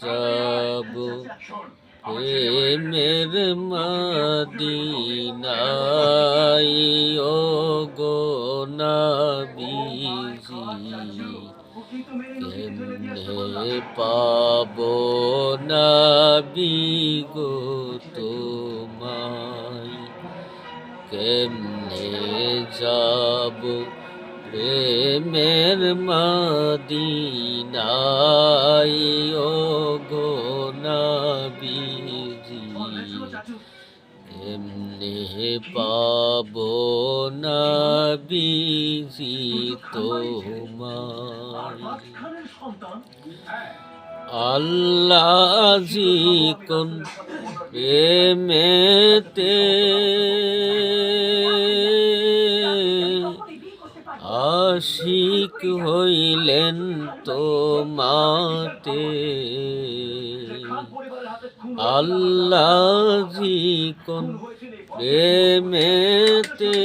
যাব প্রেমের মদিনাই ও গো নবীজি কেমনে পাব নবী গো তোমায় কেমনে যাব প্রেমের মদিনাই ও গো নবীজি। এমনি পাব নবীজি তোমায়। আল্লাহ জি কোন প্রেমেতে আশিক হইলেন তোমাতে আল্লাহ জি কোন প্রেমেতে।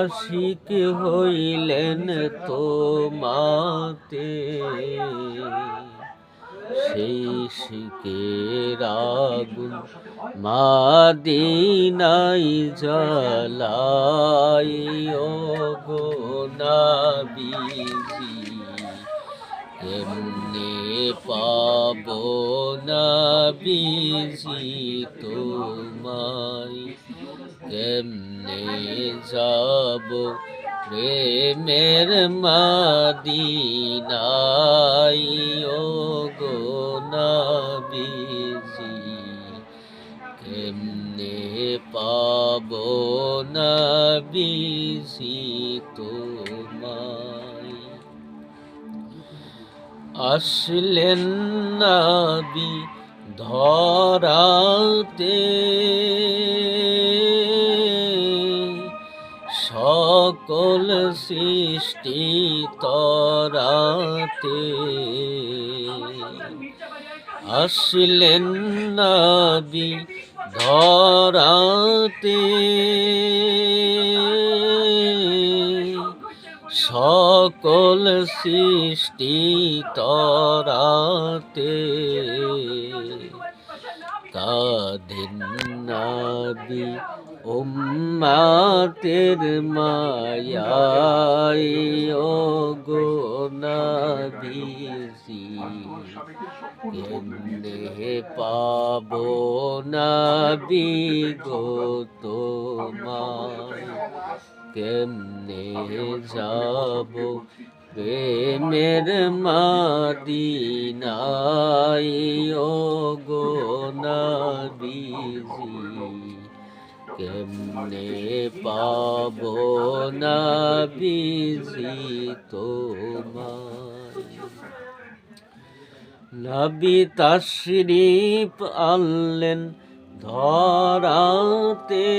আশিক হইলেন তোমাতে সেই শিকের আগুন মাদিনাই জ্বালাই ও গো নাবিজি কেমনে পাব নাবিজি তোমায়? কেমনে যাব প্রেমের মাদিনাই ও গো নাবিজি কেমনে পাব নাবিজি তোমায়? আসলেন নাবি ধরাতে সকল সৃষ্টি তরাতে। আসলেন নাবি ধরাতে। সকল সৃষ্টি তরাতে। কাদিন নাবি উম্মাতের মায়াই, ও গো নাবিজি কেমনে পাব নাবি গো তোমায়। কেমনে যাব প্রেমের মাদিনাই ও গো নাবিজি কেমনে পাব নাবিজি তোমায়? নবী তশরিফ আনলেন ধরাতে।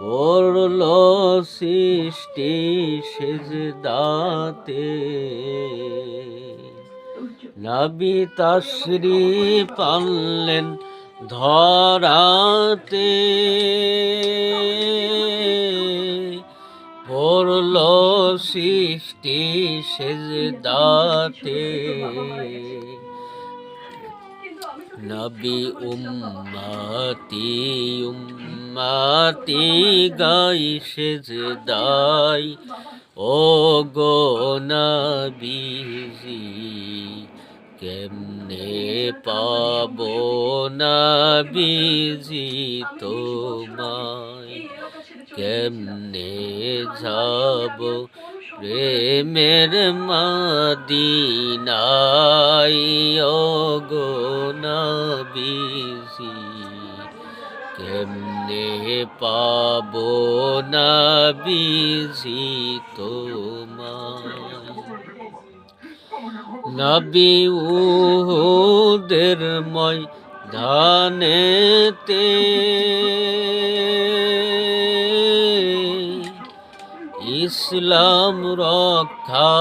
পড়ল সৃষ্টি সেজদাতে। নবী তশরিফ আনলেন ধরাতে। পড়ল সৃষ্টি সেজদাতে। নবী উম্মতি উম্মতি গাই সেজদাই। ও গো নবীজি কেমনে পাব নবীজি তোমায়? কেমনে যাব প্রেমের মাদিনাই গো নবীজি কেমনে পাব নবীজি তোমায়? নবী উহুদের মই ধানেতে ইসলাম রক্ষা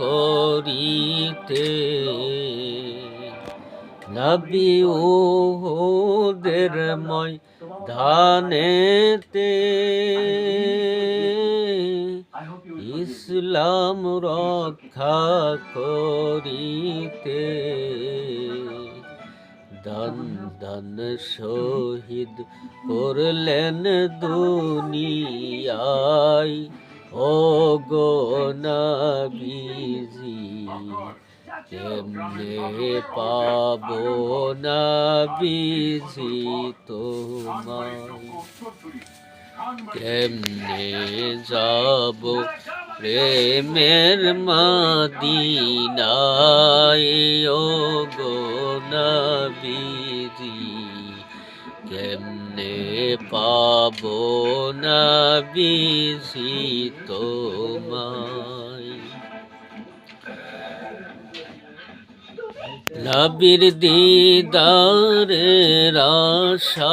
করিতে। নবী উহুদের মই ধানেতে ইসলাম রক্ষা করিতে। দান দান শহীদ করলেন দুনিয়ায়। ও গো নবীজি, কেমনে পাবো নবীজি তোমায়? কেমনে যাব প্রেমের মদিনায়? ও গো নবীজি কেমনে পাবো নবীজি তোমায়? নবীর দিদারের আশায়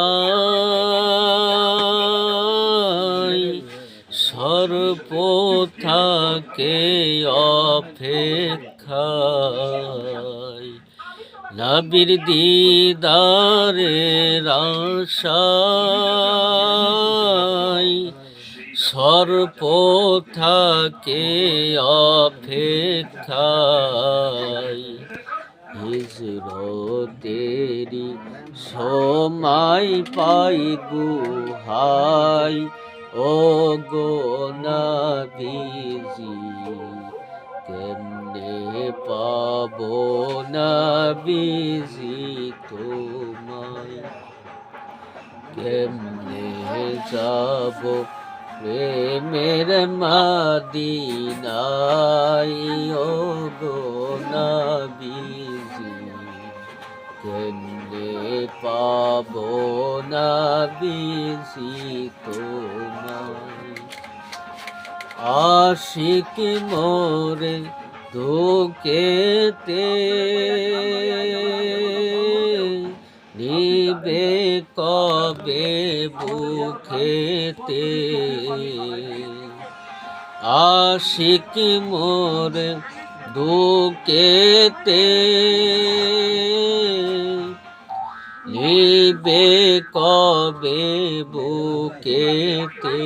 সর্ব থাকে অপেক্ষায়। নবীর দিদারের আশায় সর্ব থাকে অপেক্ষায়। হিজরতেরি সময় পাই গুহাই। ও গো নবীজি, কেমনে পাবো নবীজি তোমায়? কেমনে যাব প্রেমের মদিনায়? ও গো নবীজি কেমনে পাবো নবীজি তোমায়। আশিক মোরে দুঃখেতে নিবে কবে বুখেতে আশিক মোর দুঃখেতে নিবে কবে বুকেতে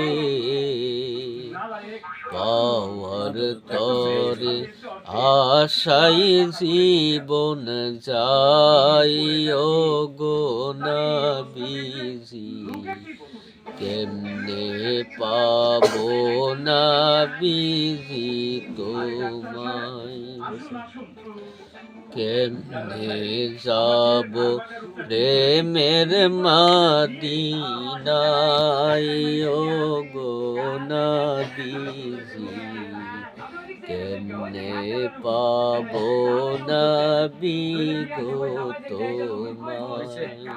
পাওয়ার তরে আশাই জীবন যাই ও গো নবীজি। কেমনে পাবো না বিজি তোমায়? কেমনে যাব প্রেমের মদিনায় ও গো নবীজি কেমনে পাবো নবী গো তোমায়